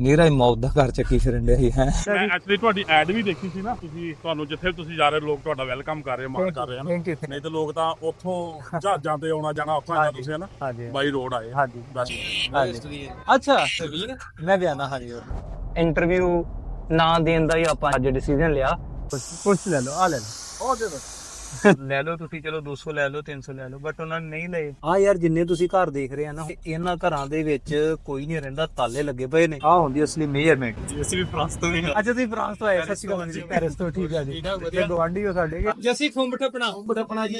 ਨੀਰਾ ਹੀ ਮੌਤ ਦਾ ਘਰ ਚੱਕੀ ਫਿਰਨ ਡਿਆ ਸੀ ਹੈ। ਮੈਂ ਐਕਚੁਅਲੀ ਤੁਹਾਡੀ ਐਡ ਵੀ ਦੇਖੀ ਸੀ ਨਾ ਤੁਸੀਂ ਤੁਹਾਨੂੰ ਜਿੱਥੇ ਵੀ ਤੁਸੀਂ ਜਾ ਰਹੇ ਲੋਕ ਤੁਹਾਡਾ ਵੈਲਕਮ ਕਰ ਰਹੇ ਮਾਣ ਕਰ ਰਹੇ ਹਨ ਨਹੀਂ ਤੇ ਲੋਕ ਤਾਂ ਉੱਥੋਂ ਜਹਾਜ਼ਾਂ ਤੇ ਆਉਣਾ ਜਾਣਾ ਔਖਾ ਹੁੰਦਾ ਤੁਸੀਂ ਹਨਾ? ਹਾਂਜੀ ਬਾਈ ਰੋਡ ਆਏ। ਹਾਂਜੀ। ਬਸ। ਹਾਂਜੀ। ਅੱਛਾ ਮੈਂ ਵੀ ਆਣਾ ਹਾਂਜੀ। ਇੰਟਰਵਿਊ ਨਾ ਦੇਣ ਦਾ ਹੀ ਆਪਾਂ ਅੱਜ ਡਿਸੀਜਨ ਲਿਆ। ਕੁਝ ਲੈ ਲਓ ਆ ਲੈ ਲਓ। ਉਹ ਦੇ। ਲੈ ਲਓ ਤੁਸੀਂ ਚਲੋ 200 ਲੈ ਲਓ 300 ਲੈ ਲਓ ਬਟ ਉਹਨਾਂ ਨੇ ਨਹੀਂ ਲਏ। ਆ ਯਾਰ ਜਿੰਨੇ ਤੁਸੀਂ ਘਰ ਦੇਖ ਰਹੇ ਆ ਨਾ ਇਹਨਾਂ ਘਰਾਂ ਦੇ ਵਿੱਚ ਕੋਈ ਨਹੀਂ ਰਹਿੰਦਾ ਤਾਲੇ ਲੱਗੇ ਪਏ ਨੇ। ਆ ਹੁੰਦੀ ਅਸਲੀ ਮੇਜਰਮੈਂਟ ਜੀ ਅਸੀਂ ਵੀ ਫਰਾਂਸ ਤੋਂ ਹੀ ਅੱਛਾ ਤੁਸੀਂ ਫਰਾਂਸ ਤੋਂ ਆਏ ਸਤਿ ਸ਼੍ਰੀ ਅਕਾਲ ਜੀ। ਪੈਰਿਸ ਤੋਂ ਠੀਕ ਹੈ ਜੀ। ਇਹ ਗਵਾਂਢੀ ਹੋ ਸਾਡੇ ਜੱਸੀ ਖੁੰਬ ਠਪਣਾ। ਬਟਪਣਾ ਜੀ।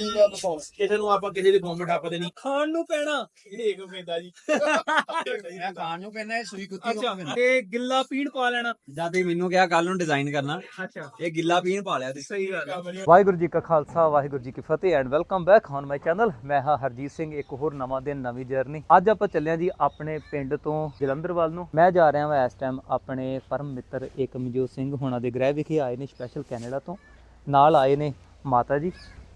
ਕਿਸੇ ਨੂੰ ਆਪਾਂ ਕਿਸੇ ਦੀ ਬੰਬ ਟੱਪਦੇ ਨਹੀਂ। ਖਾਣ ਨੂੰ ਪੈਣਾ। ਇਹ ਕੋ ਪੈਂਦਾ ਜੀ। ਮੈਂ ਖਾਣ ਨੂੰ ਪੈਂਦਾ ਇਹ ਸੂਈ ਕੁੱਤੀ ਅੱਛਾ ਤੇ ਗਿੱਲਾ ਪੀਣ ਪਾ ਲੈਣਾ। ਜਦ ਇਹ ਮੈਨੂੰ ਕਿਹਾ ਕੱਲ ਨੂੰ ਡਿਜ਼ਾਈਨ ਕਰਨਾ। ਅੱਛਾ। ਇਹ ਗਿੱਲਾ ਪੀਣ ਪਾ ਲਿਆ ਸਹੀ ਗੱਲ ਵਾਹਿਗੁਰੂ ਜੀ ਕਾ ਖਾਲਸਾ ਵਾਹਿਗੁਰੂ ਜੀ ਕੀ ਫਤਿਹ and welcome back on my channel ਮੈਂ ਹਾਂ ਹਰਜੀਤ ਸਿੰਘ, ਇੱਕ ਹੋਰ ਨਵਾਂ ਦਿਨ, ਨਵੀਂ ਜਰਨੀ ਅੱਜ ਆਪਾਂ ਚੱਲਿਆ ਜੀ ਆਪਣੇ ਪਿੰਡ ਤੋਂ ਜਲੰਧਰ ਵੱਲ ਨੂੰ। ਮੈਂ ਜਾ ਰਿਹਾ ਹਾਂ ਇਸ ਟਾਈਮ ਆਪਣੇ ਪਰਮ ਮਿੱਤਰ ਏਕਮਜੋਤ ਸਿੰਘ ਹੋਣਾ ਦੇ ਗ੍ਰਹਿ ਵਿਖੇ ਆਏ ਨੇ ਸਪੈਸ਼ਲ ਕੈਨੇਡਾ ਤੋਂ। ਨਾਲ ਆਏ ਨੇ ਮਾਤਾ ਜੀ।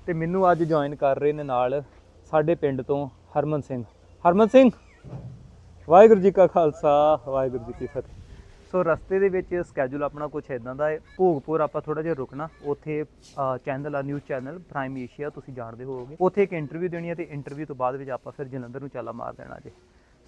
ਤੇ ਮੈਨੂੰ ਅੱਜ ਜੁਆਇਨ ਕਰ ਰਹੇ ਨੇ ਨਾਲ ਸਾਡੇ ਪਿੰਡ ਤੋਂ ਹਰਮਨ ਸਿੰਘ। ਹਰਮਨ ਸਿੰਘ, ਵਾਹਿਗੁਰੂ ਜੀ ਕਾ ਖਾਲਸਾ, ਵਾਹਿਗੁਰੂ ਜੀ ਕੀ ਫਤਿਹ। ਸੋ ਰਸਤੇ ਦੇ ਵਿੱਚ ਸਕੇਜੂਲ ਆਪਣਾ ਕੁਝ ਇਦਾਂ ਦਾ ਹੈ। ਭੋਗਪੁਰ ਆਪਾਂ ਥੋੜਾ ਜਿਹਾ ਰੁਕਣਾ। ਉੱਥੇ ਚੈਨਲ ਆ ਨਿਊਜ਼ ਚੈਨਲ ਪ੍ਰਾਈਮ ਏਸ਼ੀਆ ਤੁਸੀਂ ਜਾਣਦੇ ਹੋਵੋਗੇ। ਉੱਥੇ ਇੱਕ ਇੰਟਰਵਿਊ ਦੇਣੀ ਹੈ ਤੇ ਇੰਟਰਵਿਊ ਤੋਂ ਬਾਅਦ ਵਿੱਚ ਆਪਾਂ ਫਿਰ ਜਲੰਧਰ ਨੂੰ ਚਾਲਾ ਮਾਰ ਦੇਣਾ ਜੀ।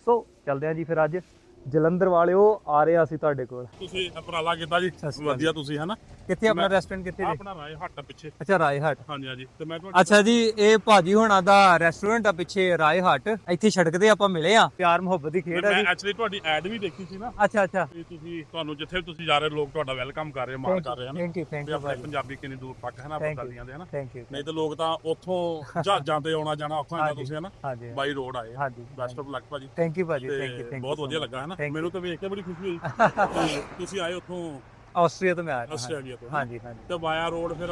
ਸੋ ਚੱਲਦੇ ਹਾਂ ਜੀ ਫਿਰ ਅੱਜ। ਜਲੰਧਰ ਵਾਲਿਓ ਆ ਰਹੇ ਆ ਅਸੀਂ ਤੁਹਾਡੇ ਕੋਲ। ਤੁਸੀਂ ਉਪਰਾਲਾ ਕੀਤਾ ਜੀ? ਸਤਿ ਸ਼੍ਰੀ ਅਕਾਲ ਵਧੀਆ ਤੁਸੀਂ ਹਨਾ? ਕਿੱਥੇ ਆਪਣਾ ਮੈਂ- ਰੈਸਟੋਰੈਂਟ ਕਿੱਥੇ ਜੀ? ਆਪਣਾ ਰਾਏ ਹੱਟ ਪਿੱਛੇ। ਅੱਛਾ ਰਾਏ ਹਟ ਹਾਂਜੀ ਹਾਂਜੀ। ਤੇ ਮੈਂ ਤੁਹਾਡੀ ਅੱਛਾ ਜੀ ਇਹ ਭਾਜੀ ਹੋਣਾ ਦਾ ਰੈਸਟੋਰੈਂਟ ਆ ਪਿੱਛੇ ਰਾਏ ਹਟ ਇੱਥੇ ਸੜਕ ਤੇ ਆਪਾਂ ਮਿਲੇ ਆ। ਪਿਆਰ ਮੁਹੱਬਤ ਦੀ ਖੇਡ ਆ ਮੈਂ ਜੀ। ਐਕਚੁਅਲੀ ਤੁਹਾਡੀ ਐਡ ਵੀ ਦੇਖੀ ਸੀ ਨਾ। ਅੱਛਾ ਅੱਛਾ। ਤੇ ਤੁਸੀਂ ਤੁਹਾਨੂੰ ਜਿੱਥੇ ਵੀ ਤੁਸੀਂ ਜਾ ਰਹੇ ਲੋਕ ਤੁਹਾਡਾ ਵੈਲਕਮ ਕਰ ਰਹੇ ਮਾਣ ਕਰ ਰਹੇ ਹਨ ਥੈਂਕ ਯੂ ਥੈਂਕ ਤੇ ਯੂ ਆਪਣੇ ਪੰਜਾਬੀ ਕਿੰਨੀ ਦੂਰ ਤੱਕ ਹੈ ਨਾ ਆਪਾਂ Thank you. ਦੇ ਹਨਾ। ਥੈਂਕ ਯੂ ਨਹੀਂ ਤੇ ਲੋਕ ਤਾਂ ਉੱਥੋਂ ਜਹਾਜ਼ਾਂ ਤੇ ਆਉਣਾ ਜਾਣਾ ਔਖਾ ਹੁੰਦਾ ਹਾਂਜੀ। ਤੁਸੀਂ ਹਨਾ। ਹਾਂਜੀ। ਬਾਈ ਰੋਡ ਆਏ ਹਾਂਜੀ ਬੈਸਟ ਆਫ ਲੱਕ ਭਾਜੀ। ਥੈਂਕ ਯੂ ਭਾਜੀ ਤੇ ਥੈਂਕ ਯੂ ਥੈਂਕ ਬਹੁਤ ਵਧੀਆ ਲੱਗਾ ਹੈ ਨਾ Thank you. ਮੈਨੂੰ ਤਾਂ ਵੇਖ ਕੇ ਬੜੀ ਖੁਸ਼ੀ ਹੋਈ ਤੇ ਤੁਸੀਂ ਆਏ ਉੱਥੋਂ ਆਸਟਰੀਆ ਤੋਂ ਮੈਂ ਆਇਆ ਹਾਂ। ਆਸਟ੍ਰੇਲੀਆ ਤੋਂ ਹਾਂਜੀ ਹਾਂਜੀ। ਤੇ ਵਾਇਆ ਰੋਡ ਫਿਰ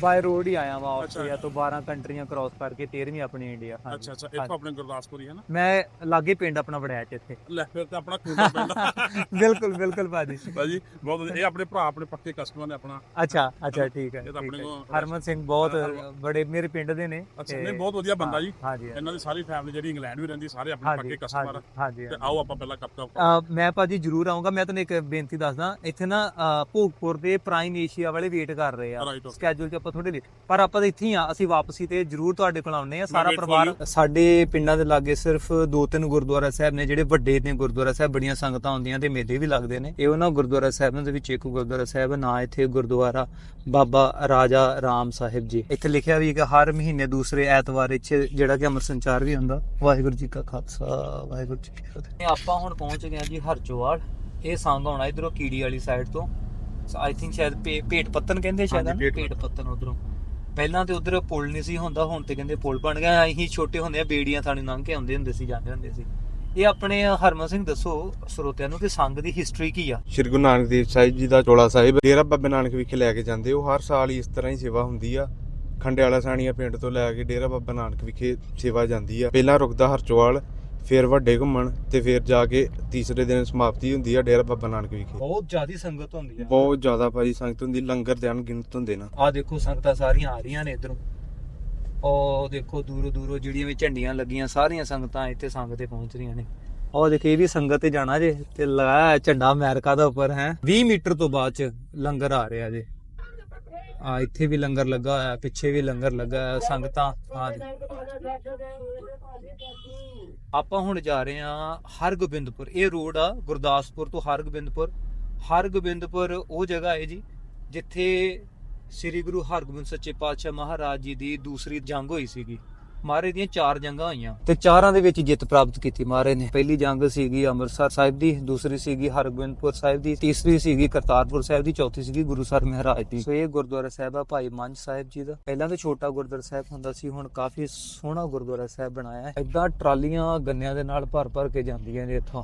ਬਾਈ ਰੋਡ ਹੀ ਆਇਆ ਵਾ ਆਸਟਰੀਆ ਤੋਂ 12 ਕੰਟਰੀਆਂ ਕ੍ਰਾਸ ਕਰਕੇ 13ਵੀਂ ਆਪਣੀ ਇੰਡੀਆ ਹਾਂਜੀ। ਅੱਛਾ ਅੱਛਾ ਇੱਥੋਂ ਆਪਣੇ ਗੁਰਦਾਸਪੁਰੀ ਹੈ ਨਾ? ਮੈਂ ਲਾਗੇ ਪਿੰਡ ਆਪਣਾ ਬਣਾਇਆ ਚ ਇੱਥੇ। ਲੈ ਫਿਰ ਤਾਂ ਆਪਣਾ ਖੂਬਾ ਪੈਂਦਾ ਬਿਲਕੁਲ ਬਿਲਕੁਲ ਭਾਜੀ। ਭਾਜੀ ਬਹੁਤ ਵਧੀਆ। ਇਹ ਆਪਣੇ ਭਰਾ ਆਪਣੇ ਪੱਕੇ ਕਸਟਮਰ ਨੇ ਆਪਣਾ। ਅੱਛਾ ਅੱਛਾ ਠੀਕ ਹੈ ਇਹ ਤਾਂ ਆਪਣੇ ਠੀਕ ਹੈ। ਕੋਲ- ਹਰਮਨ ਸਿੰਘ ਬਹੁਤ ਬੜੇ ਮੇਰੇ ਪਿੰਡ ਦੇ ਨੇ। ਅੱਛਾ ਨਹੀਂ ਬਹੁਤ ਵਧੀਆ ਬੰਦਾ ਜੀ। ਇਹਨਾਂ ਦੀ ਸਾਰੀ ਫੈਮਿਲੀ ਜਿਹੜੀ ਇੰਗਲੈਂਡ ਵੀ ਰਹਿੰਦੀ ਸਾਰੇ ਆਪਣੇ ਪੱਕੇ ਕਸਟਮਰ ਹਾਂਜੀ ਤੇ ਆਓ ਆਪਾਂ ਪਹਿਲਾਂ ਕੱਪ ਕੱਪ ਮੈਂ ਭਾਜੀ ਜਰੂਰ ਆਉਂਗਾ ਮੈਂ ਤੁਹਾਨੂੰ ਇੱਕ ਬੇਨਤੀ ਦੱਸਦਾ। ਇੱਥੇ ਨਾ ਭੋਗਪੁਰ ਦੇ ਪ੍ਰਾਈਮ ਏਸ਼ੀਆ ਵਾਲੇ ਵੇਟ ਕਰ ਰਹੇ ਆ। Right, okay. ਸਕੇਜੂਲ 'ਚ ਆਪਾਂ ਥੋੜੇ ਲੇਟ ਪਰ ਆਪਾਂ ਤਾਂ ਇੱਥੇ ਹੀ ਆ ਅਸੀਂ ਵਾਪਸੀ ਤੇ ਜਰੂਰ ਤੁਹਾਡੇ ਕੋਲ ਆਉਨੇ ਆ ਸਾਰਾ wait for ਪਰਿਵਾਰ। ਸਾਡੇ ਪਿੰਡਾਂ ਦੇ ਲਾਗੇ ਸਿਰਫ ਦੋ ਤਿੰਨ ਗੁਰਦੁਆਰਾ ਸਾਹਿਬ ਨੇ ਜਿਹੜੇ ਵੱਡੇ ਨੇ ਗੁਰਦੁਆਰਾ ਸਾਹਿਬ ਬੜੀਆਂ ਸੰਗਤਾਂ ਆਉਂਦੀਆਂ ਤੇ ਮੇਲੇ ਵੀ ਲੱਗਦੇ ਨੇ। ਇਹ ਉਹਨਾਂ ਗੁਰਦੁਆਰਾ ਸਾਹਿਬਾਂ ਦੇ ਵਿੱਚ ਇੱਕ ਗੁਰਦੁਆਰਾ ਸਾਹਿਬ ਨਾ ਇੱਥੇ ਗੁਰਦੁਆਰਾ ਬਾਬਾ ਰਾਜਾ ਰਾਮ ਸਾਹਿਬ ਜੀ। ਇੱਥੇ ਲਿਖਿਆ ਵੀ ਹੈ ਕਿ ਹਰ ਮਹੀਨੇ ਦੂਸਰੇ ਐਤਵਾਰ ਇੱਥੇ ਜਿਹੜਾ ਕਿ ਅਮਰ ਸੰਚਾਰ ਵੀ ਹੁੰਦਾ। ਵਾਹਿਗੁਰੂ ਜੀ ਕਾ ਖਾਲਸਾ ਵਾਹਿਗੁਰੂ ਜੀ ਕੀ ਫਤਿਹ। ਆਪਾਂ ਹੁਣ ਪਹੁੰਚ ਗਏ ਹਾਂ ਜੀ ਹਰਚੋਵਾਲ ਇਹ ਸੰਗ ਆਉਣਾ ਇਧਰੋਂ ਕੀੜੀ ਵਾਲੀ ਸਾਈਡ ਤੋਂ। ਆਈ ਥਿੰਕ ਸ਼ਾਇਦ ਭੇਟ ਪੱਤਨ ਕਹਿੰਦੇ ਸ਼ਾਇਦ। ਭੇਟ ਪੱਤਨ ਉਧਰੋਂ। ਪਹਿਲਾਂ ਤੇ ਉਧਰ ਪੁਲ ਨਹੀਂ ਸੀ ਹੁੰਦਾ ਹੁਣ ਤੇ ਕਹਿੰਦੇ ਪੁਲ ਬਣ ਗਿਆ। ਅਸੀਂ ਛੋਟੇ ਹੁੰਦੇ ਆ ਬੇੜੀਆਂ ਥਾਣੀ ਲੰਘ ਕੇ ਆਉਂਦੇ ਹੁੰਦੇ ਸੀ ਜਾਂਦੇ ਹੁੰਦੇ ਸੀ। ਇਹ ਆਪਣੇ ਹਰਮਨ ਸਿੰਘ ਦੱਸੋ ਸਰੋਤਿਆਂ ਨੂੰ ਕਿ ਸੰਗ ਦੀ ਹਿਸਟਰੀ ਕੀ ਆ? ਸ਼੍ਰੀ ਗੁਰੂ ਨਾਨਕ ਦੇਵ ਸਾਹਿਬ ਜੀ ਦਾ ਚੋਲਾ ਸਾਹਿਬ। ਡੇਰਾ ਬਾਬੇ ਨਾਨਕ ਵਿਖੇ ਲੈ ਕੇ ਜਾਂਦੇ ਉਹ ਹਰ ਸਾਲ ਹੀ ਇਸ ਤਰ੍ਹਾਂ ਹੀ ਸੇਵਾ ਹੁੰਦੀ ਆ। ਖੰਡੇ ਵਾਲਾ ਸਾਣੀਆਂ ਪਿੰਡ ਤੋਂ ਲੈ ਕੇ ਡੇਰਾ ਬਾਬਾ ਨਾਨਕ ਵਿਖੇ ਸੇਵਾ ਜਾਂਦੀ ਆ। ਪਹਿਲਾਂ ਰੁਕਦਾ ਹਰਚੋਵਾਲ ਫਿਰ ਵੱਡੇ ਘੁੰਮਣ ਤੇ ਫਿਰ ਜਾ ਕੇ ਤੀਸਰੇ ਦਿਨ ਸਮਾਪਤੀ ਹੁੰਦੀ ਆ ਡੇਰਾ ਬਾਬਾ ਨਾਨਕ ਵਿਖੇ। ਬਹੁਤ ਜ਼ਿਆਦੀ ਸੰਗਤ ਹੁੰਦੀ ਆ। ਬਹੁਤ ਜ਼ਿਆਦਾ ਭਾਜੀ ਸੰਗਤ ਹੁੰਦੀ ਲੰਗਰ ਦੇ ਅਣਗਿਣਤ ਹੁੰਦੇ ਨਾ। ਆ ਦੇਖੋ ਸੰਗਤਾਂ ਸਾਰੀਆਂ ਆ ਰਹੀਆਂ ਨੇ ਇਧਰੋਂ। ਉਹ ਦੇਖੋ ਦੂਰੋਂ ਦੂਰੋਂ ਜਿਹੜੀਆਂ ਵੀ ਝੰਡੀਆਂ ਲੱਗੀਆਂ ਸਾਰੀਆਂ ਸੰਗਤਾਂ ਇੱਥੇ ਸੰਗਤ ਤੇ ਪਹੁੰਚ ਰਹੀਆਂ ਨੇ। ਉਹ ਦੇਖੇ ਇਹ ਵੀ ਸੰਗਤ ਤੇ ਜਾਣਾ ਜੇ ਤੇ ਲਗਾਇਆ ਝੰਡਾ ਅਮਰੀਕਾ ਦਾ ਉੱਪਰ ਹੈ। 20 ਮੀਟਰ ਤੋਂ ਬਾਅਦ ਚ ਲੰਗਰ ਆ ਰਿਹਾ ਜੇ। ਆ ਇੱਥੇ ਵੀ ਲੰਗਰ ਲੱਗਾ ਹੋਇਆ ਪਿੱਛੇ ਵੀ ਲੰਗਰ ਲੱਗਾ ਹੋਇਆ ਸੰਗਤਾਂ ਆ ਆਪਾਂ ਹੁਣ ਜਾ ਰਹੇ ਹਾਂ ਹਰਗੋਬਿੰਦਪੁਰ। ਇਹ ਰੋਡ ਆ ਗੁਰਦਾਸਪੁਰ ਤੋਂ ਹਰਗੋਬਿੰਦਪੁਰ। ਹਰਗੋਬਿੰਦਪੁਰ ਉਹ ਜਗ੍ਹਾ ਹੈ ਜੀ, ਜਿੱਥੇ ਸ੍ਰੀ ਗੁਰੂ ਹਰਗੋਬਿੰਦ ਸੱਚੇ ਪਾਤਸ਼ਾਹ ਮਹਾਰਾਜ ਜੀ ਦੀ ਦੂਸਰੀ ਜੰਗ ਹੋਈ ਸੀਗੀ। ਮਹਾਰਾਜ ਦੀਆਂ ਚਾਰ ਜੰਗਾਂ ਹੋਈਆਂ। ਤੇ ਚਾਰਾਂ ਦੇ ਵਿੱਚ ਜਿੱਤ ਪ੍ਰਾਪਤ ਕੀਤੀ ਮਹਾਰਾਜ ਨੇ। ਪਹਿਲੀ ਜੰਗ ਸੀਗੀ ਅੰਮ੍ਰਿਤਸਰ ਸਾਹਿਬ ਦੀ ਦੂਸਰੀ ਸੀਗੀ ਹਰਗੋਬਿੰਦਪੁਰ ਸਾਹਿਬ ਦੀ ਤੀਸਰੀ ਸੀਗੀ ਕਰਤਾਰਪੁਰ ਸਾਹਿਬ ਦੀ ਚੌਥੀ ਸੀਗੀ ਗੁਰੂਸਰ ਮਹਾਰਾਜ ਦੀ। ਸੋ ਇਹ ਗੁਰਦੁਆਰਾ ਸਾਹਿਬ ਆ ਭਾਈ ਮੰਝ ਸਾਹਿਬ ਜੀ ਦਾ। ਪਹਿਲਾਂ ਤਾਂ ਛੋਟਾ ਗੁਰਦੁਆਰਾ ਸਾਹਿਬ ਹੁੰਦਾ ਸੀ ਹੁਣ ਕਾਫੀ ਸੋਹਣਾ ਗੁਰਦੁਆਰਾ ਸਾਹਿਬ ਬਣਾਇਆ। ਹੈ ਏਦਾਂ ਟਰਾਲੀਆਂ ਗੰਨਿਆਂ ਦੇ ਨਾਲ ਭਰ ਭਰ ਕੇ ਜਾਂਦੀਆਂ ਨੇ ਇੱਥੋਂ।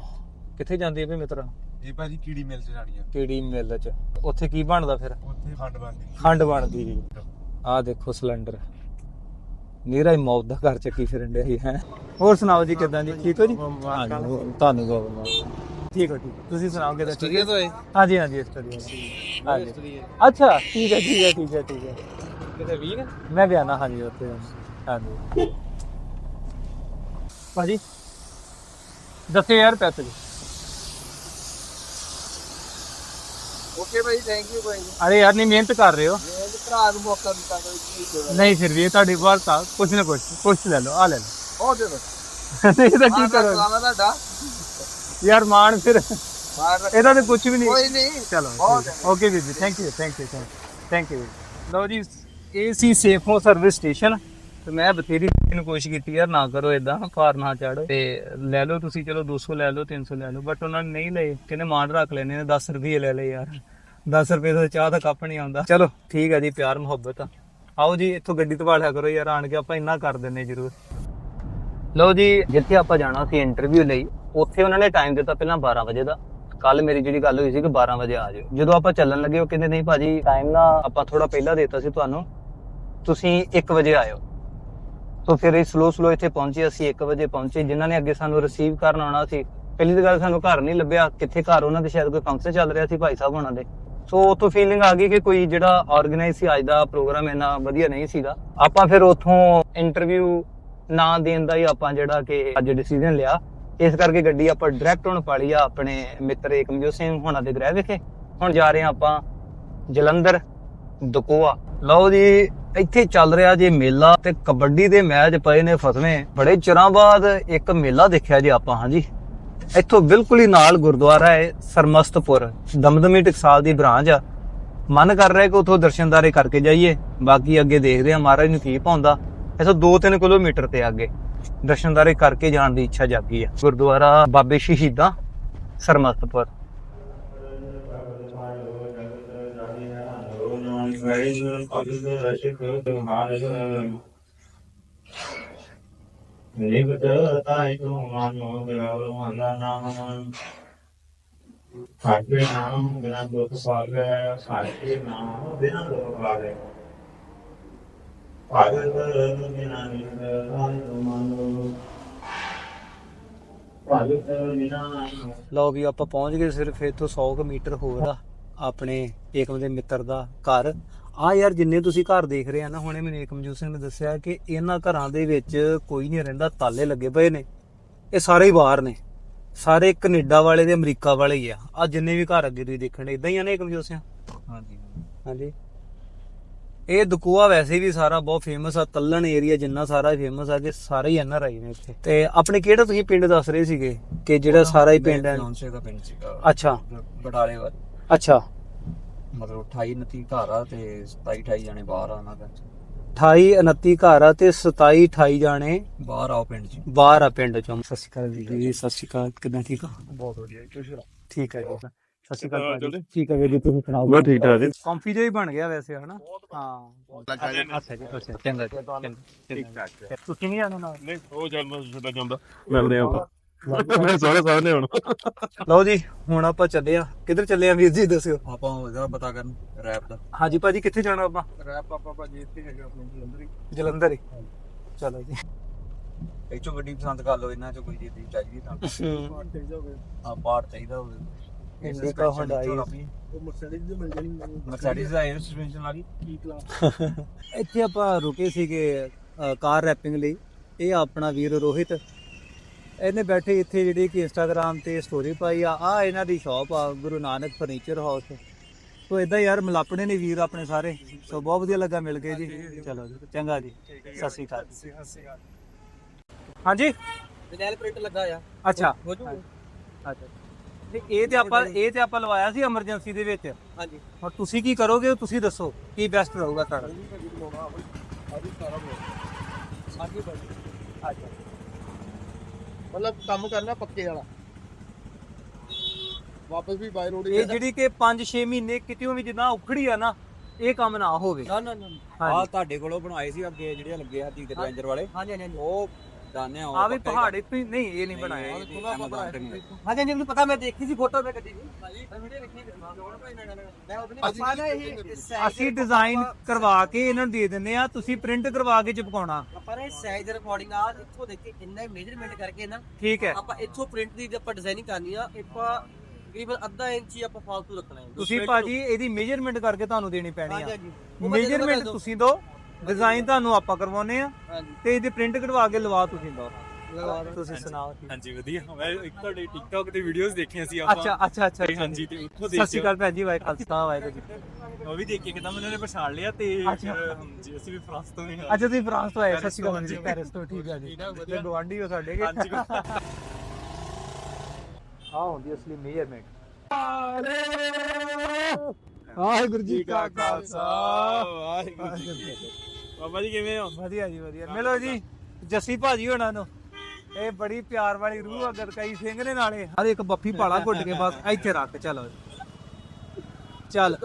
ਕਿੱਥੇ ਜਾਂਦੀ ਹੈ ਵੀ ਮਿੱਤਰਾ? ਇਹ ਭਾਜੀ ਕੀੜੀ ਮਿਲ ਚ ਜਾਣੀ ਆ ਕਿਹੜੀ ਮਿੱਲ ਚ। ਉੱਥੇ ਕੀ ਬਣਦਾ ਫਿਰ? ਉੱਥੇ ਖੰਡ ਬਣਦੀ। ਖੰਡ ਬਣਦੀ ਆ ਦੇਖੋ ਸਿਲੰਡਰ। ਨੀਰਾ ਹੀ ਮੌਤ ਦਾ ਘਰ ਚੱਕੀ ਫਿਰਨ ਡਿਆ ਹੈ। ਹੋਰ ਸੁਣਾਓ ਜੀ ਕਿਦਾਂ ਜੀ? ਠੀਕ ਹੋ ਜੀ? ਤੁਹਾਨੂੰ ਗੋਬਿੰਦ ਠੀਕ ਹੋ ਠੀਕ ਹੋ। ਤੁਸੀਂ ਸੁਣਾਓ ਕਿਦਾਂ ਠੀਕ ਸਟਰੀਆ ਤੋਂ ਆਏ? ਹਾਂਜੀ ਹਾਂਜੀ ਸਟੂਡੀਓ ਹਾਂਜੀ। ਅੱਛਾ ਠੀਕ ਹੈ ਠੀਕ ਹੈ ਠੀਕ ਹੈ ਠੀਕ ਹੈ। ਕਿਤੇ 20 ਮੈਂ ਵੀ ਆਣਾ ਹਾਂਜੀ ਉੱਥੇ। ਹਾਂਜੀ। ਭਾਜੀ। ਦੱਸੇ ਯਾਰ ਪੈਸੇ। ਓਕੇ ਭਾਈ ਥੈਂਕ ਯੂ ਭਾਈ ਅਰੇ ਯਾਰ ਨਹੀਂ ਮਿਹਨਤ ਕਰ ਰਹੇ ਹੋ। ਮੇਰੇ ਭਰਾ ਨੂੰ ਮੌਕਾ ਦਿੱਤਾ ਕੋਈ ਚੀਜ਼ ਨਹੀਂ ਫਿਰ ਵੀ ਇਹ ਤੁਹਾਡੀ ਵਾਰਤਾ ਕੁਛ ਨਾ ਕੁਛ ਕੁਛ ਲੈ ਲਓ ਆ ਲੈ ਲਓ। ਉਹ ਦੇ ਦੋ। ਇਹ ਤਾਂ ਕੀ ਕਰੋ? ਤੁਹਾਡਾ। ਯਾਰ ਮਾਣ ਫਿਰ। ਮਾਰ ਰੱਖ- ਇਹਦਾ ਤੇ ਕੁਝ ਵੀ ਨਹੀਂ। ਕੋਈ ਨਹੀਂ। ਚਲੋ ਬਹੁਤ okay Veer thank you thank you thank you ਲਓ ਜੀ ਇਹ ਸੀ ਸੇਫੋ ਸਰਵਿਸ ਸਟੇਸ਼ਨ ਤੇ ਮੈਂ ਬਥੇਰੀ ਨੂੰ ਕੋਸ਼ਿਸ਼ ਕੀਤੀ ਯਾਰ ਨਾ ਕਰੋ ਇਦਾਂ ਫਾਰ ਨਾ ਚਾੜੋ। ਤੇ ਲੈ ਲਓ ਤੁਸੀਂ ਚਲੋ 200 ਲੈ ਲਓ 300 ਲੈ ਲਓ। ਬਟ ਉਹਨਾਂ ਨੇ ਨਹੀਂ ਲਏ। ਕਹਿੰਦੇ ਮਾਨ ਰੱਖ ਲੈਣੇ ਨੇ 10 ਰੁਪਏ ਲੈ ਲਏ ਯਾਰ। 10 ਰੁਪਏ ਦਾ ਚਾਹ ਦਾ ਕੱਪ ਨਹੀਂ ਆਉਂਦਾ। ਚਲੋ, ਠੀਕ ਹੈ ਜੀ, ਪਿਆਰ, ਮੁਹੱਬਤ। ਆ ਆਓ ਜੀ, ਇੱਥੋਂ ਗੱਡੀ ਧਵਾਲਿਆ ਕਰੋ ਯਾਰ, ਆਣ ਕੇ ਆਪਾਂ ਇੰਨਾ ਕਰ ਦਿੰਨੇ ਜ਼ਰੂਰ। ਲਓ ਜੀ, ਜਿੱਥੇ ਆਪਾਂ ਜਾਣਾ ਸੀ ਇੰਟਰਵਿਊ ਲਈ, ਉੱਥੇ ਉਹਨਾਂ ਨੇ ਟਾਈਮ ਦਿੱਤਾ ਪਹਿਲਾਂ 12 ਵਜੇ ਦਾ। ਕੱਲ ਮੇਰੀ ਜਿਹੜੀ ਗੱਲ ਹੋਈ ਸੀ ਕਿ 12 ਵਜੇ ਆ ਜਾਓ। ਜਦੋਂ ਆਪਾਂ ਚੱਲਣ ਲੱਗੇ, ਉਹ ਕਹਿੰਦੇ, ਨਹੀਂ ਭਾਜੀ ਟਾਈਮ ਨਾ ਆਪਾਂ ਥੋੜਾ ਪਹਿਲਾਂ ਦਿੱਤਾ ਸੀ ਤੁਹਾਨੂੰ। ਤੁਸੀਂ 1 ਵਜੇ ਆਇਓ। ਸੋ ਫਿਰ ਇਹ ਸਲੋ ਸਲੋ ਇੱਥੇ ਪਹੁੰਚੇ, ਅਸੀਂ 1 ਵਜੇ ਪਹੁੰਚੇ। ਜਿਨ੍ਹਾਂ ਨੇ ਅੱਗੇ ਸਾਨੂੰ ਰਿਸੀਵ ਕਰਨ ਆਉਣਾ ਸੀ, ਪਹਿਲੀ ਤਾਂ ਗੱਲ ਸਾਨੂੰ ਘਰ ਨਹੀਂ ਲੱਭਿਆ। ਕਿੱਥੇ ਘਰ? ਉਹਨਾਂ ਦੇ ਸ਼ਾਇਦ ਕੋਈ ਫੰਕਸ਼ਨ ਚੱਲ ਰਿਹਾ ਸੀ, ਭਾਈ ਸਾਹਿਬ ਉਹਨਾਂ ਦੇ। ਸੋ ਉਤੋਂ ਫੀਲਿੰਗ ਆ ਗਈ ਕਿ ਕੋਈ ਜਿਹੜਾ ਆਰਗੇਨਾਈਜ਼ ਸੀ, ਅੱਜ ਦਾ ਪ੍ਰੋਗਰਾਮ ਇੰਨਾ ਵਧੀਆ ਨਹੀਂ ਸੀਗਾ। ਆਪਾਂ ਫਿਰ ਉਥੋਂ ਇੰਟਰਵਿਊ ਨਾ ਦੇਣ ਦਾ ਹੀ ਆਪਾਂ ਜਿਹੜਾ ਕਿ ਅੱਜ ਡਿਸੀਜਨ ਲਿਆ। ਇਸ ਕਰਕੇ ਗੱਡੀ ਆਪਾਂ ਡਾਇਰੈਕਟ ਹੁਣ ਪਾਲੀ ਆ ਆਪਣੇ ਮਿੱਤਰ ਏਕਮਜੋਤ ਸਿੰਘ ਹੋਣਾ ਦੇ ਗ੍ਰਹਿ ਵਿਖੇ। ਹੁਣ ਜਾ ਰਹੇ ਆ ਆਪਾਂ ਜਲੰਧਰ, ਦਕੋਆ। ਲਓ ਜੀ, ਇੱਥੇ ਚੱਲ ਰਿਹਾ ਜੇ ਮੇਲਾ ਤੇ ਕਬੱਡੀ ਦੇ ਮੈਚ ਪਏ ਨੇ ਫਸਵੇਂ ਬੜੇ ਚਿਰਾਂ ਬਾਅਦ ਇੱਕ ਮੇਲਾ ਦੇਖਿਆ ਜੀ ਆਪਾਂ, ਹਾਂਜੀ। ਇੱਥੋਂ ਬਿਲਕੁਲ ਹੀ ਨਾਲ ਗੁਰਦੁਆਰਾ ਹੈ, ਸਰਮਸਤਪੁਰ। ਦਮਦਮੀ ਟਕਸਾਲ ਦੀ ਬ੍ਰਾਂਚ ਆ। ਮਨ ਕਰ ਰਿਹਾ ਕਿ ਉਥੋਂ ਦਰਸ਼ਨਦਾਰੇ ਕਰਕੇ ਜਾਈਏ। ਬਾਕੀ ਅੱਗੇ ਦੇਖਦੇ ਆ, ਮਹਾਰਾਜ ਨੂੰ ਕੀ ਪਾਉਂਦਾ ਇੱਥੋਂ 2-3 ਕਿਲੋਮੀਟਰ ਤੇ ਅੱਗੇ ਦਰਸ਼ਨਦਾਰੇ ਕਰਕੇ ਜਾਣ ਦੀ ਇੱਛਾ ਜਾਗੀ ਆ। ਗੁਰਦੁਆਰਾ ਬਾਬੇ ਸ਼ਹੀਦਾਂ, ਸਰਮਸਤਪੁਰ। ਸਾਡੇ ਨਾਮ ਬਿਨਾਂ ਦੁੱਖ ਪਾਵੇ ਸਾਡੇ ਨਾਮ ਬਿਨਾਂ ਦੁੱਖ ਪਾਵੇ ਭਾਗਤ ਬਿਨਾਂ ਨਿੰਦ ਆਇ ਮਨੋ ਭਾਗਤ ਬਿਨਾਂ ਲਓ ਵੀ ਆਪਾਂ ਪਹੁੰਚ ਗਏ ਸਿਰਫ ਇੱਥੋਂ 100 ਕੁ ਮੀਟਰ ਹੋਰ ਆ ਆਪਣੇ ਏਕਮ ਦੇ ਮਿੱਤਰ ਦਾ ਘਰ। ਆ ਯਾਰ ਜਿੰਨੇ ਤੁਸੀਂ ਘਰ ਦੇਖ ਰਹੇ ਆ ਨਾ ਹੁਣੇ ਮੈਨੂੰ ਏਕਮਜੋਤ ਸਿੰਘ ਨੇ ਦੱਸਿਆ ਕਿ ਇਹਨਾਂ ਘਰਾਂ ਦੇ ਵਿੱਚ ਕੋਈ ਨਹੀਂ ਰਹਿੰਦਾ ਤਾਲੇ ਲੱਗੇ ਪਏ ਨੇ। ਇਹ ਸਾਰੇ ਹੀ ਬਾਹਰ ਨੇ। ਸਾਰੇ ਕੈਨੇਡਾ ਵਾਲੇ ਤੇ ਅਮਰੀਕਾ ਵਾਲੇ ਹੀ ਆ। ਆ ਜਿੰਨੇ ਵੀ ਘਰ ਅੱਗੇ ਤੁਸੀਂ ਦੇਖਣ ਇਦਾਂ ਹੀ ਆ ਨੇ ਏਕਮਜੋਤ ਸਿੰਘ? ਹਾਂਜੀ। ਹਾਂਜੀ। ਇਹ ਦਕੂਆ ਵੈਸੇ ਵੀ ਸਾਰਾ ਬਹੁਤ ਫੇਮਸ ਆ ਤੱਲਣ ਏਰੀਆ ਜਿੰਨਾ ਸਾਰਾ ਫੇਮਸ ਆ ਕਿ ਸਾਰੇ ਹੀ ਐਨਆਰ ਆਈ ਨੇ ਇੱਥੇ। ਤੇ ਆਪਣੇ ਕਿਹੜਾ ਤੁਸੀਂ ਪਿੰਡ ਦੱਸ ਰਹੇ ਸੀਗੇ ਕਿ ਜਿਹੜਾ ਸਾਰਾ ਹੀ ਪਿੰਡ ਹੈ? ਨੌਂਸੇ ਦਾ ਪਿੰਡ ਸੀਗਾ। ਅੱਛਾ। ਬਟਾਲੇ ਵੱਲ। ਅੱਛਾ। ਮਤਲਬ 28 29 ਘਰ ਆ ਤੇ 27 28 ਜਾਣੇ ਬਾਹਰ ਆ ਉਹਨਾਂ ਦਾ। 28 29 ਘਰ ਆ ਤੇ 27 28 ਜਾਣੇ ਬਾਹਰ ਆਓ ਪਿੰਡ 'ਚ। ਬਾਹਰ ਆ ਪਿੰਡ ਚੋਂ। ਸਤਿ ਸ਼੍ਰੀ ਅਕਾਲ ਜੀ। ਸਤਿ ਸ਼੍ਰੀ ਅਕਾਲ। ਕਿਦਾਂ ਠੀਕ ਆ ਬਹੁਤ ਵਧੀਆ ਤੁਸੀਂ ਠੀਕ ਹੈ ਜੀ। ਸਤਿ ਸ਼੍ਰੀ ਅਕਾਲ ਭਾਜੀ। ਠੀਕ ਹੈ ਜੀ ਤੁਸੀਂ ਸੁਣਾਓ? ਬਸ ਠੀਕ ਠਾਕ ਜੀ। ਕੰਫੀ ਜਿਹਾ ਹੀ ਬਣ ਗਿਆ ਵੈਸੇ ਹਨਾ? ਹਾਂ। ਅੱਛਾ ਜੀ ਅੱਛਾ ਚੰਗਾ ਜੀ, ਚੰਗਾ ਠੀਕ ਠਾਕ ਤੁਸੀਂ ਨਹੀਂ ਨਾਲ? ਨਹੀਂ ਉਹ ਚੱਲ ਮੈਂ ਛੱਡਾ ਜਾਂਦਾ ਮਿਲਦੇ ਆਪਾਂ। ਮੈਂ ਸਾਰੇ ਸਾਹਮਣੇ ਹੁਣ। ਲਓ ਜੀ ਹੁਣ ਆਪਾਂ ਚੱਲੇ ਆ ਕਿੱਧਰ ਚੱਲੇ ਆ ਵੀਰ ਜੀ ਦੱਸਿਓ। ਆਪਾਂ ਉਹਦਾ ਪਤਾ ਕਰਨ ਰੈਪ ਦਾ। ਹਾਂਜੀ ਭਾਜੀ ਕਿੱਥੇ ਜਾਣਾ ਆਪਾਂ? ਰੈਪ ਪਾਪਾ ਭਾਜੀ ਇੱਥੇ ਹੈਗਾ ਆਪਣੇ ਜਲੰਧਰ ਹੀ। ਜਲੰਧਰ ਹੀ। ਚਲੋ ਜੀ। ਇੱਥੋਂ ਗੱਡੀ ਪਸੰਦ ਕਰ ਲਓ ਇਹਨਾਂ ਚੋਂ ਕੋਈ ਚੀਜ਼ ਚਾਹੀਦੀ ਤਾਂ। ਆ ਪਾਰਟ ਚਾਹੀਦਾ ਹੋਵੇ। Indica, Hyundai। ਉਹ ਮਰਸੀਡੀਜ਼ ਦੀ ਮਿਲ ਜਾਣੀ ਮਰਸੀਡੀਜ਼ ਦਾ 에ਅਰ ਸਸਪੈਂਸ਼ਨ ਵਾਲੀ ਇੱਥੇ ਆਪਾਂ ਰੁਕੇ ਸੀਗੇ ਕਾਰ ਰੈਪਿੰਗ ਲਈ। ਇਹ ਆਪਣਾ ਵੀਰ ਰੋਹਿਤ ਇਹਨੇ ਬੈਠੇ ਇੱਥੇ ਜਿਹੜੀ ਕਿ ਇੰਸਟਾਗ੍ਰam ਤੇ ਸਟੋਰੀ ਪਾਈ ਆ ਆ ਇਹਨਾਂ ਦੀ ਸ਼ਾਪ ਆ Guru Nanak furniture house so ਇਦਾਂ ਯਾਰ ਮਲਾਪਣੇ ਨੇ ਵੀਰ ਆਪਣੇ ਸਾਰੇ। ਸੋ ਬਹੁਤ ਵਧੀਆ ਲੱਗਾ ਮਿਲ ਕੇ ਜੀ। ਚਲੋ ਜੀ ਚੰਗਾ ਜੀ। ਸਤਿ ਸ਼੍ਰੀ ਅਕਾਲ। ਹਾਂਜੀ? ਵਿਨੈਲ ਪ੍ਰਿੰਟ ਲੱਗਾ ਆ। ਅੱਛਾ। ਹੋ ਜੂ। ਅੱਛਾ। ਤੇ ਇਹ ਤੇ ਆਪਾਂ ਇਹ ਤੇ ਆਪਾਂ ਲਵਾਇਆ ਸੀ ਐਮਰਜੈਂਸੀ ਦੇ ਵਿੱਚ। ਹਾਂਜੀ। ਹੁਣ ਤੁਸੀਂ ਕੀ ਕਰੋਗੇ ਤੁਸੀਂ ਦੱਸੋ ਕੀ ਬੈਸਟ ਰਹੂਗਾ ਤੁਹਾਡਾ? ਹਾਂਜੀ ਭਾਜੀ। ਮਤਲਬ ਕੰਮ ਕਰਨਾ ਪੱਕੇ ਵਾਲਾ। ਵਾਪਸ ਵੀ ਬਾਈ ਰੋਡ ਇਹ ਜਿਹੜੀ ਕਿ 5-6 ਮਹੀਨੇ ਕਿਤੇ ਵੀ ਜਿੱਦਾਂ ਉਖੜੀ ਆ ਨਾ ਇਹ ਕੰਮ ਨਾ ਹੋਵੇ। ਨਾ ਨਾ ਨਾ। ਆ ਤੁਹਾਡੇ ਕੋਲੋਂ ਬਣਾਏ ਸੀ ਅੱਗੇ ਜਿਹੜੇ ਲੱਗੇ ਆ ਦੀਦ ਰੇਂਜਰ ਵਾਲੇ। ਹਾਂਜੀ ਹਾਂਜੀ। ਉਹ ਦਾਨੇ ਆ ਵੀ ਪਹਾੜ ਇੱਥੇ ਨਹੀਂ ਇਹ ਨਹੀਂ ਬਣਾਇਆ ਹਾਂਜੀ ਹਾਂਜੀ ਮੈਨੂੰ ਪਤਾ ਮੈਂ ਦੇਖੀ ਸੀ ਫੋਟੋ ਮੈਂ ਗੱਡੀ ਦੀ ਮੈਂ ਵੀਡੀਓ ਦੇਖੀ ਮੈਂ ਉਹਨੇ ਆਪਾਂ ਨਾ ਇਹ ਅਸੀਂ ਡਿਜ਼ਾਈਨ ਕਰਵਾ ਕੇ ਇਹਨਾਂ ਨੂੰ ਦੇ ਦਿੰਦੇ ਆ ਤੁਸੀਂ ਪ੍ਰਿੰਟ ਕਰਵਾ ਕੇ ਚਿਪਕਾਉਣਾ। ਆਪਾਂ ਨੇ ਸਾਈਜ਼ ਦੇ ਰਿਕਾਰਡਿੰਗ ਆ ਇੱਥੋਂ ਦੇਖ ਕੇ ਇੰਨਾ ਮੇਜਰਮੈਂਟ ਕਰਕੇ ਨਾ ਠੀਕ ਹੈ। ਆਪਾਂ ਇੱਥੋਂ ਪ੍ਰਿੰਟ ਦੀ ਜੇ ਆਪਾਂ ਡਿਜ਼ਾਈਨਿੰਗ ਕਰਨੀ ਆ ਆਪਾਂ ਤਕਰੀਬਨ ਅੱਧਾ ਇੰਚ ਹੀ ਆਪਾਂ ਫਾਲਤੂ ਰੱਖਣਾ ਹੈ। ਤੁਸੀਂ ਭਾਜੀ ਇਹਦੀ ਮੇਜਰਮੈਂਟ ਕਰਕੇ ਤੁਹਾਨੂੰ ਦੇਣੀ ਪੈਣੀ ਆ। ਮੇਜਰਮੈਂਟ ਤੁਸੀਂ ਦਿਓ ਡਿਜ਼ਾਈਨ ਤੁਹਾਨੂੰ ਆਪਾਂ ਕਰਵਾਉਨੇ ਆ ਹਾਂਜੀ। ਤੇ ਇਹਦੀ ਪ੍ਰਿੰਟ ਕਢਵਾ ਕੇ ਲਵਾ ਤੁਸੀਂ। ਦਿਓ। ਤੁਸੀਂ ਸੁਣਾਓ। ਠੀਕ। ਹਾਂਜੀ ਵਧੀਆ। ਮੈਂ ਇੱਕ ਤੁਹਾਡੇ ਟਿਕਟੌਕ ਤੇ ਵੀਡੀਓਜ਼ ਦੇਖੀਆਂ ਸੀ ਅੱਛਾ ਅੱਛਾ ਅੱਛਾ ਤੇ ਅੱਛਾ ਹਾਂਜੀ ਤੇ ਉੱਥੋਂ ਸਤਿ ਦੇਖ ਸ਼੍ਰੀ ਕੇ ਅਕਾਲ ਭੈਣ ਜੀ ਵਾਹਿ ਖਾਲਸਾ ਵਾਹਿਗੁਰੂ ਜੀ ਕੀ ਫਤਿਹ। ਉਹ ਵੀ ਦੇਖ ਕੇ ਕਿਦਾਂ ਉਹਨਾਂ ਨੇ ਪਛਾਣ ਲਿਆ ਤੇ ਅੱਛਾ। ਫਿਰ ਹਾਂਜੀ ਅਸੀਂ ਵੀ ਫਰਾਂਸ ਤੋਂ ਹੀ ਹਾਂ। ਅੱਛਾ ਤੁਸੀਂ ਫਰਾਂਸ ਤੋਂ ਆਏ ਸਤਿ ਪੈਰਿਸ ਸ਼੍ਰੀ ਅਕਾਲ ਤੋਂ, ਜੀ। ਹਾਂਜੀ। ਪੈਰਿਸ ਤੋਂ ਠੀਕ ਹੈ ਜੀ। ਠੀਕ ਆ, ਵਧੀਆ। ਤੇ ਗਵਾਂਢੀ ਹੋ ਸਾਡੇ ਕੇ। ਹਾਂਜੀ। ਆ ਹੁੰਦੀ ਅਸਲੀ ਮੇਜਰਮੈਂਟ ਵਾਹਿਗੁਰੂ ਜੀ ਕਾ ਖਾਲਸਾ। ਵਾਹਿਗੁਰੂ ਜੀ ਕੀ ਫਤਿਹ। ਬਾਬਾ ਜੀ ਕਿਵੇਂ ਹੋ? ਵਧੀਆ ਜੀ ਵਧੀਆ। ਮਿਲੋ ਜੀ ਜੱਸੀ ਭਾਜੀ ਹੋਣਾ ਨੂੰ। ਇਹ ਬੜੀ ਪਿਆਰ ਵਾਲੀ ਰੂਹ ਆ ਗਦਕਈ ਸਿੰਘ ਨੇ ਨਾਲੇ ਹਰ ਇੱਕ ਬੱਫੀ ਪਾਲਾ ਘੁੱਟ ਕੇ ਬਸ ਇੱਥੇ ਰੱਖ ਚਲੋ ਚੱਲ।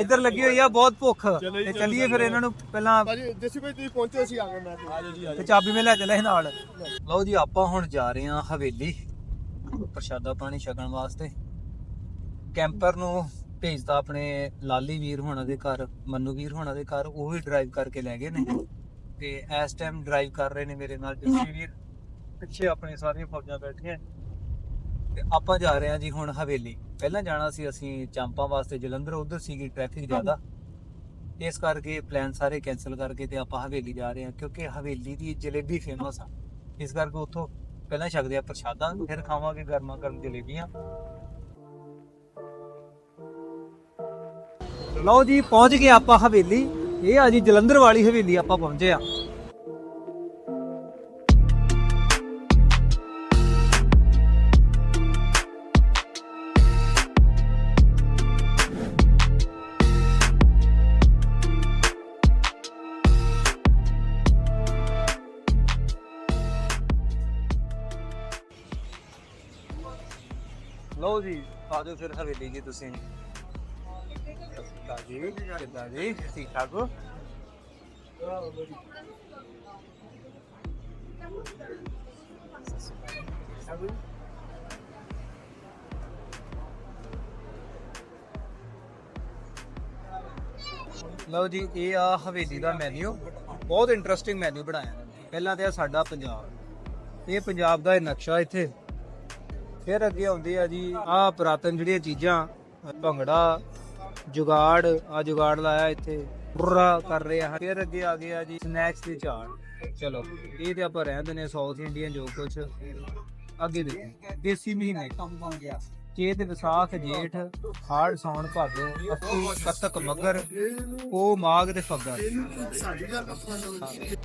ਇੱਧਰ ਲੱਗੀ ਹੋਈ ਆ ਬਹੁਤ ਭੁੱਖ। ਚਲੋ ਤੇ ਚਲੋ ਚੱਲੀਏ ਫਿਰ ਇਹਨਾਂ ਨੂੰ ਪਹਿਲਾਂ। ਜੈਸੀ ਭਾਈ ਤੁਸੀਂ ਪਹੁੰਚੇ ਸੀ ਆ ਗਏ ਮੈਂ ਆਜੋ ਜੀ ਤੇ ਚਾਬੀ ਮੈਂ ਲੈ ਚੱਲਿਆ ਸੀ ਨਾਲ। ਲਓ ਜੀ ਆਪਾਂ ਹੁਣ ਜਾ ਰਹੇ ਹਾਂ ਹਵੇਲੀ। ਪ੍ਰਸ਼ਾਦਾ ਪਾਣੀ ਛਕਣ ਵਾਸਤੇ। ਕੈਂਪਰ ਨੂੰ ਭੇਜਦਾ ਆਪਣੇ ਲਾਲੀ ਵੀਰ ਹੋਣਾ ਦੇ ਘਰ ਮੰਨੂ ਵੀਰ ਹੋਣਾ ਦੇ ਘਰ ਉਹ ਵੀ ਡਰਾਈਵ ਕਰਕੇ ਲੈ ਗਏ ਨੇ। ਤੇ ਇਸ ਟਾਈਮ ਡਰਾਈਵ ਕਰ ਰਹੇ ਨੇ ਮੇਰੇ ਨਾਲ ਜੱਸੀ ਵੀਰ। ਪਿੱਛੇ ਆਪਣੇ ਸਾਰੀਆਂ ਫੌਜਾਂ ਬੈਠੀਆਂ। ਤੇ ਆਪਾਂ ਜਾ ਰਹੇ ਹਾਂ ਜੀ ਹੁਣ ਹਵੇਲੀ। ਪਹਿਲਾਂ ਜਾਣਾ ਸੀ ਅਸੀਂ ਚਾਂਪਾਂ ਵਾਸਤੇ ਜਲੰਧਰ। ਉਧਰ ਸੀਗੀ ਟ੍ਰੈਫਿਕ ਜ਼ਿਆਦਾ। ਇਸ ਕਰਕੇ ਪਲਾਨ ਸਾਰੇ ਕੈਨਸਲ ਕਰਕੇ ਤੇ ਆਪਾਂ ਹਵੇਲੀ ਜਾ ਰਹੇ ਹਾਂ ਕਿਉਂਕਿ ਹਵੇਲੀ ਦੀ ਜਲੇਬੀ ਫੇਮਸ ਆ। ਇਸ ਕਰਕੇ ਉੱਥੋਂ ਪਹਿਲਾਂ ਛਕਦੇ ਆ ਪ੍ਰਸ਼ਾਦਾ ਫਿਰ ਖਾਵਾਂਗੇ ਗਰਮਾ ਗਰਮ ਜਲੇਬੀਆਂ। ਲਓ ਜੀ, ਪਹੁੰਚ ਗਏ ਆਪਾਂ ਹਵੇਲੀ। ਇਹ ਆ ਜੀ, ਜਲੰਧਰ ਵਾਲੀ ਹਵੇਲੀ ਆਪਾਂ ਪਹੁੰਚੇ ਆ। ਲਓ ਜੀ, ਆ ਜਾਓ ਫਿਰ ਹਵੇਲੀ ਜੀ ਤੁਸੀਂ। ਸਤਿ ਜੀ। ਕਿੱਦਾਂ ਜੀ? ਠੀਕ ਠਾਕ ਹੋ? ਲਓ ਜੀ, ਇਹ ਆ ਹਵੇਲੀ ਦਾ ਮੈਨੂ ਬਹੁਤ ਇੰਟਰਸਟਿੰਗ ਮੈਨੂ ਬਣਾਇਆ ਇਹਨਾਂ ਨੇ। ਪਹਿਲਾਂ ਤੇ ਆ ਸਾਡਾ ਪੰਜਾਬ। ਇਹ ਪੰਜਾਬ ਦਾ ਇਹ ਨਕਸ਼ਾ ਇੱਥੇ। ਫਿਰ ਅੱਗੇ ਆਉਂਦੇ ਆ ਜੀ ਆ ਪੁਰਾਤਨ ਜਿਹੜੀਆਂ ਚੀਜ਼ਾਂ, ਭੰਗੜਾ ਜੁਗਾੜ ਆ ਜੁਗਾੜ ਲਾਇਆ ਇੱਥੇ। ਬੁర్రా ਕਰ ਰਹੇ ਆ। ਫਿਰ ਅੱਗੇ ਆ ਗਿਆ ਜੀ ਸਨੈਕਸ ਦੇ ਝਾੜ ਚਲੋ। ਇਹ ਤੇ ਆਪਾਂ ਰਹਿੰਦੇ ਨੇ ਸਾਊਥ ਇੰਡੀਅਨ ਜੋ ਕੁਝ ਅੱਗੇ ਦੇਖੋ ਦੇਸੀ ਮਹੀਨੇ। ਚੇਤ ਵਿਸਾਖ ਜੇਠ ਹਾੜ ਸੌਣ ਭਾਦੋ ਅੱਸੂ ਕੱਤਕ ਮਗਰ ਉਹ ਮਾਘ ਤੇ ਫੱਗਰ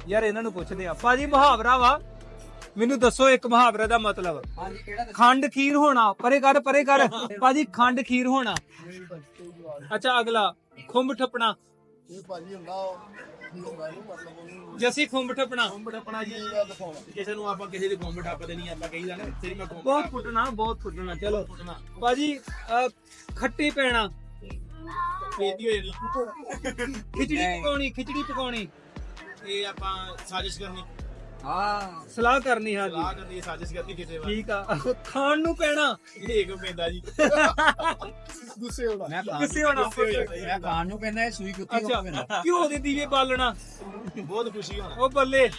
ਯਾਰ ਇਹਨਾਂ ਨੂੰ ਪੁੱਛਦੇ ਆ। ਭਾਜੀ ਮੁਹਾਵਰਾ ਵਾ। ਮੈਨੂੰ ਦੱਸੋ ਇੱਕ ਮੁਹਾਵਰੇ ਦਾ ਮਤਲਬ। ਖੰਡ ਖੀਰ ਹੋਣਾ। ਪਰੇ ਕਰ ਪਰੇ ਕਰ। ਭਾਜੀ ਖੰਡ ਖੀਰ ਹੋਣਾ। ਅੱਛਾ ਅਗਲਾ। ਖੁੰਬ ਠੱਪਣਾ। ਇਹ ਭਾਜੀ ਹੁੰਦਾ ਜੱਸੀ ਖੁੰਬ ਠੱਪਣਾ। ਆਪਣਾ ਜੀ ਕਿਸੇ ਨੂੰ ਆਪਾਂ ਕਿਸੇ ਦੀ ਗੋਂਬ ਟੱਪਦੇ ਨਹੀਂ ਆਪਾਂ ਕਹੀ ਜਾਣਾ ਤੇਰੀ ਮੈਂ ਗੋਂਬ ਬਹੁਤ ਫੁੱਟਣਾ ਬਹੁਤ ਫੁੱਟਣਾ ਚਲੋ। ਭਾਜੀ ਖੱਟੀ ਪੈਣਾ। ਪੇਤੀ ਹੋਏ। ਨਹੀਂ। ਖਿਚੜੀ ਪਕਾਉਣੀ ਖਿਚੜੀ ਪਕਾਉਣੀ। ਇਹ ਆਪਾਂ ਸਾਜ਼ਿਸ਼ ਕਰਨੀ। ਹਾਂ। ਸਲਾਹ ਕਰਨੀ ਹਾਂ ਸਲਾਹ ਜੀ ਕਰਨੀ ਹੈ, ਸਾਜ਼ਿਸ਼ ਕਰਨੀ ਕਿਸੇ ਵਾਰ। ਠੀਕ ਆ। ਖਾਣ ਨੂੰ ਪੈਣਾ। ਇਹ ਕਿਉਂ ਪੈਂਦਾ ਜੀ। ਗੁੱਸੇ ਹੋਣਾ। ਕਿਸੇ ਹੋਣਾ। ਮੈਂ ਖਾਣ ਨੂੰ ਪੈਂਦਾ ਸੂਈ ਕੁੱਤੀ ਅੱਛਾ। ਘਿਓ ਦੇ ਦੀਵੇ ਬਾਲਣਾ। ਬਹੁਤ ਖੁਸ਼ੀ ਹੋਣਾ। ਉਹ ਬੱਲੇ।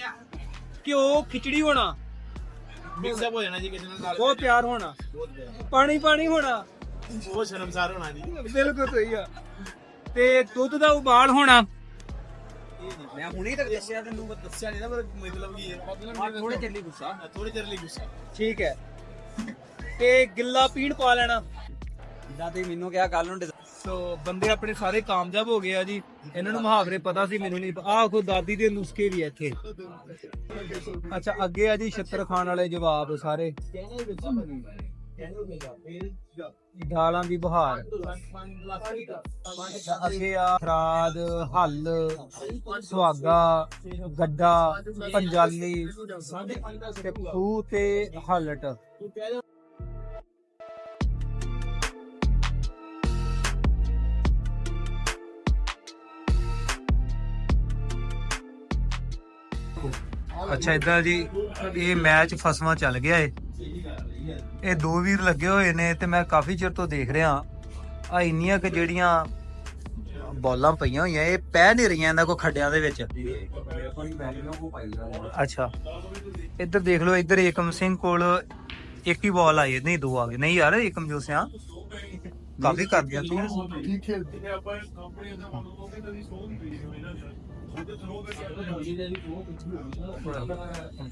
ਘਿਓ ਖਿਚੜੀ ਹੋਣਾ। ਮਿਕਸ ਅਪ ਹੋ ਜਾਣਾ ਜੀ ਕਿਸੇ ਨਾਲ ਬਹੁਤ ਪਿਆਰ ਹੋਣਾ। ਪਾਣੀ ਪਾਣੀ ਹੋਣਾ। ਬਹੁਤ ਸ਼ਰਮਸਾਰ ਹੋਣਾ ਜੀ। ਬਿਲਕੁਲ ਸਹੀ ਆ। ਤੇ ਦੁੱਧ ਦਾ ਉਬਾਲ ਹੋਣਾ। ਮੈਂ ਹੁਣੇ ਤੱਕ ਦੱਸਿਆ ਤੈਨੂੰ ਮੈਂ ਦੱਸਿਆ ਨਹੀਂ ਨਾ ਪਰ ਮਤਲਬ ਕੀ ਹੈ। ਥੋੜੇ ਚਿਰ ਲਈ ਗੁੱਸਾ। ਥੋੜੇ ਚਿਰ ਲਈ ਗੁੱਸਾ। ਠੀਕ ਹੈ। ਤੇ ਗਿੱਲਾ ਪੀਣ ਪਾ ਲੈਣਾ। ਜਿੱਦਾਂ ਤੁਸੀਂ ਮੈਨੂੰ ਕਿਹਾ ਕੱਲ ਨੂੰ ਸੋ ਬੰਦੇ ਆਪਣੇ ਸਾਰੇ ਕਾਮਯਾਬ ਹੋ ਗਏ ਆ ਜੀ। ਇਹਨਾਂ ਨੂੰ ਮੁਹਾਵਰੇ ਪਤਾ ਸੀ ਮੈਨੂੰ ਨਹੀਂ ਆਹ ਕੋ ਦਾਦੀ ਦੇ ਨੁਸਖੇ ਵੀ ਇੱਥੇ। ਅੱਛਾ ਅੱਗੇ ਆ ਜੀ ਛਿੱਤਰ ਖਾਣ ਵਾਲੇ ਜਵਾਬ ਸਾਰੇ। ਦਾਲਾਂ ਦੀ ਬਹਾਰ। ਅੱਗੇ ਆ ਖਰਾਦ ਹੱਲ ਸੁਹਾਗਾ ਗੱਡਾ ਪੰਜਾਲੀ ਤੇ ਖੂਹ ਤੇ ਹਲਟ। ਅੱਛਾ ਇਦਾਂ ਜੀ ਇਹ ਮੈਚ ਫਸਵਾ ਚੱਲ ਗਿਆ ਏ। ਇਹ ਦੋ ਵੀਰ ਲੱਗੇ ਹੋਏ ਨੇ ਤੇ ਮੈਂ ਕਾਫੀ ਚਿਰ ਤੋਂ ਦੇਖ ਰਿਹਾ। ਆ ਇੰਨੀਆਂ ਕਿ ਜਿਹੜੀਆਂ ਬੋਲਾਂ ਪਈਆਂ ਹੋਈਆਂ, ਇਹ ਪੈ ਨਹੀਂ ਰਹੀਆਂ ਇਹਨਾਂ ਕੋ ਖੱਡਿਆਂ ਦੇ ਵਿੱਚ। ਅੱਛਾ। ਇੱਧਰ ਦੇਖ ਲਓ, ਇੱਧਰ ਏਕਮ ਸਿੰਘ ਕੋਲ ਇੱਕ ਹੀ ਬਾਲ ਆਈ ਨਹੀਂ, ਦੋ ਆ ਗਏ। ਨਹੀਂ ਯਾਰ, ਏਕਮ ਜੋ ਸਿਆ, ਕਾਫੀ ਕਰ ਦਿਆ ਤੂੰ। ਠੀਕ ਖੇਲਦੇ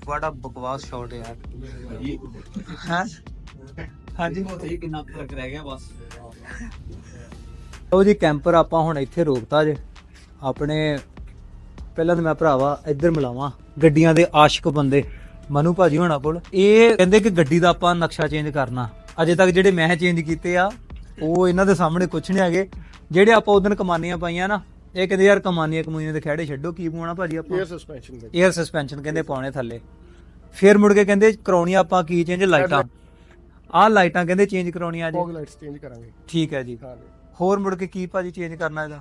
ਬੜਾ ਬਕਵਾਸ ਸ਼ਾਟ ਯਾਰ। ਹਾਂ? ਹਾਂਜੀ? ਇਹ ਕਿੰਨਾ ਫ਼ਰਕ ਰਹਿ ਗਿਆ ਬਸ ਉਹ ਜੀ ਕੈਂਪਰ ਆਪਾਂ ਹੁਣ ਇੱਥੇ ਰੋਕਤਾ ਜੇ। ਆਪਣੇ, ਪਹਿਲਾਂ ਤਾਂ ਮੈਂ ਭਰਾਵਾ ਇੱਧਰ ਮਿਲਾਵਾਂ। ਗੱਡੀਆਂ ਦੇ ਆਸ਼ਿਕ ਬੰਦੇ, ਮਨੂ ਭਾਜੀ ਹੋਣਾ ਕੋਲ। ਇਹ ਕਹਿੰਦੇ ਕਿ ਗੱਡੀ ਦਾ ਆਪਾਂ ਨਕਸ਼ਾ ਚੇਂਜ ਕਰਨਾ। ਅਜੇ ਤੱਕ ਜਿਹੜੇ ਮੈਂ ਚੇਂਜ ਕੀਤੇ ਆ, ਉਹ ਇਹਨਾਂ ਦੇ ਸਾਹਮਣੇ ਕੁਝ ਨਹੀਂ ਹੈਗੇ। ਜਿਹੜੇ ਆਪਾਂ ਉਦੋਂ ਕਮਾਨੀਆਂ ਪਾਈਆਂ ਨਾ ਇਹ ਕਹਿੰਦੇ ਯਾਰ ਕਮਾਨੀਆਂ ਕਮੂਨੀਆਂ ਦੇ ਖੜੇ ਛੱਡੋ ਕੀ ਪਾਉਣਾ ਭਾਜੀ ਆਪਾਂ? 에ਅਰ ਸਸਪੈਂਸ਼ਨ 에ਅਰ ਸਸਪੈਂਸ਼ਨ ਕਹਿੰਦੇ ਪਾਉਣੇ ਥੱਲੇ। ਫਿਰ ਮੁੜ ਕੇ ਕਹਿੰਦੇ ਕਰਾਉਣੀਆਂ ਆਪਾਂ ਕੀ ਚੇਂਜ ਲਾਈਟਾਂ। ਆਹ ਲਾਈਟਾਂ ਕਹਿੰਦੇ ਚੇਂਜ ਕਰਾਉਣੀਆਂ ਜੀ ਲਾਈਟਸ ਚੇਂਜ ਕਰਾਂਗੇ। ਠੀਕ ਹੈ ਜੀ। ਹਾਂ ਹੋਰ ਮੁੜ ਕੇ ਕੀ ਭਾਜੀ ਚੇਂਜ ਕਰਨਾ ਇਹਦਾ?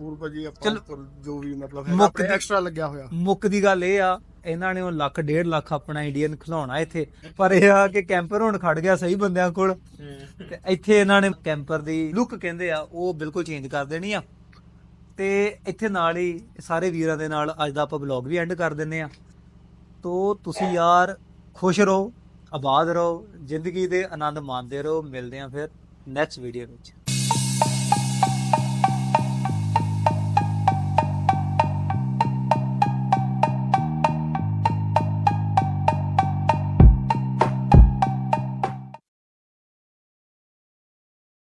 ਹੋਰ ਭਾਜੀ ਆਪਾਂ ਚਲੋ। ਉੱਪਰ ਜੋ ਵੀ ਮਤਲਬ ਮੁੱਕ ਹੈ ਦੀ- ਐਕਸਟਰਾ ਲੱਗਿਆ ਹੋਇਆ। ਮੁੱਕ ਦੀ ਗੱਲ ਇਹ ਆ ਇਹਨਾਂ ਨੇ ਉਹ ਲੱਖ ਡੇਢ ਲੱਖ ਆਪਣਾ ਇੰਡੀਅਨ ਖਿਲਾਉਣਾ ਇੱਥੇ। ਪਰ ਇਹ ਆ ਕਿ ਕੈਂਪਰ ਹੁਣ ਖੜ ਗਿਆ ਸਹੀ ਬੰਦਿਆਂ ਕੋਲ। ਤੇ ਇੱਥੇ ਇਹਨਾਂ ਨੇ ਕੈਂਪਰ ਦੀ ਲੁੱਕ ਕਹਿੰਦੇ ਆ ਉਹ ਬਿਲਕੁਲ ਚੇਂਜ ਕਰ ਦੇਣੀ ਆ। ਤੇ ਇੱਥੇ ਨਾਲ ਹੀ ਸਾਰੇ ਵੀਰਾਂ ਦੇ ਨਾਲ ਅੱਜ ਦਾ ਆਪਾਂ ਵਲੌਗ ਵੀ ਐਂਡ ਕਰ ਦਿੰਨੇ ਆ। ਤੋ ਤੁਸੀਂ ਯਾਰ ਖੁਸ਼ ਰਹੋ, ਆਬਾਦ ਰਹੋ, ਜ਼ਿੰਦਗੀ ਦੇ ਆਨੰਦ ਮਾਣਦੇ ਰਹੋ, ਮਿਲਦੇ ਆ ਫਿਰ ਨੈਕਸਟ ਵੀਡੀਓ ਵਿੱਚ।